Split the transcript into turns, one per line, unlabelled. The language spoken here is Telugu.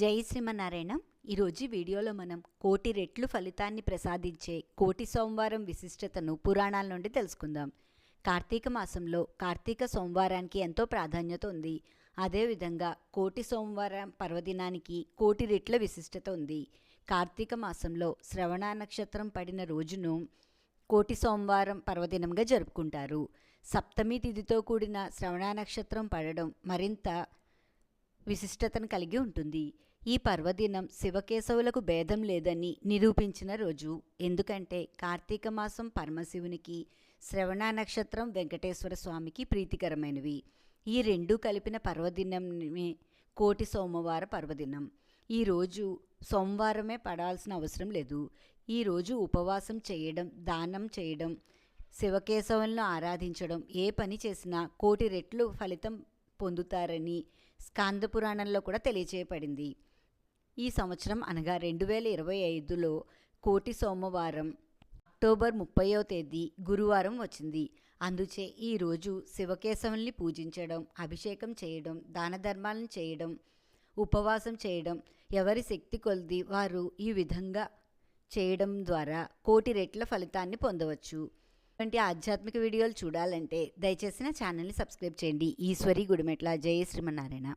జై శ్రీమన్నారాయణ. ఈరోజు వీడియోలో మనం కోటి రెట్లు ఫలితాన్ని ప్రసాదించే కోటి సోమవారం విశిష్టతను పురాణాల నుండి తెలుసుకుందాం. కార్తీక మాసంలో కార్తీక సోమవారానికి ఎంతో ప్రాధాన్యత ఉంది. అదేవిధంగా కోటి సోమవారం పర్వదినానికి కోటి రెట్ల విశిష్టత ఉంది. కార్తీక మాసంలో శ్రవణ నక్షత్రం పడిన రోజును కోటి సోమవారం పర్వదినంగా జరుపుకుంటారు. సప్తమి తిథితో కూడిన శ్రవణ నక్షత్రం పడడం మరింత విశిష్టతను కలిగి ఉంటుంది. ఈ పర్వదినం శివకేశవులకు భేదం లేదని నిరూపించిన రోజు. ఎందుకంటే కార్తీక మాసం పరమశివునికి శ్రవణ నక్షత్రం వెంకటేశ్వర స్వామికి ప్రీతికరమైనవి. ఈ రెండూ కలిపిన పర్వదినమే కోటి సోమవార పర్వదినం. ఈరోజు సోమవారమే పడాల్సిన అవసరం లేదు. ఈరోజు ఉపవాసం చేయడం దానం చేయడం శివకేశవులను ఆరాధించడం ఏ పని చేసినా కోటి రెట్లు ఫలితం పొందుతారని స్కాంద పురాణంలో కూడా తెలియచేయబడింది. ఈ సంవత్సరం అనగా రెండు వేల ఇరవై ఐదులో కోటి సోమవారం అక్టోబర్ ముప్పయో తేదీ గురువారం వచ్చింది. అందుచే ఈరోజు శివకేశవుల్ని పూజించడం అభిషేకం చేయడం దాన ధర్మాలను చేయడం ఉపవాసం చేయడం ఎవరి శక్తి కొలిది వారు ఈ విధంగా చేయడం ద్వారా కోటి రెట్ల ఫలితాన్ని పొందవచ్చు. ఇటువంటి ఆధ్యాత్మిక వీడియోలు చూడాలంటే దయచేసి నా ఛానల్ని సబ్స్క్రైబ్ చేయండి. ఈశ్వరి గుడిమెట్ల. జయ శ్రీమన్నారాయణ.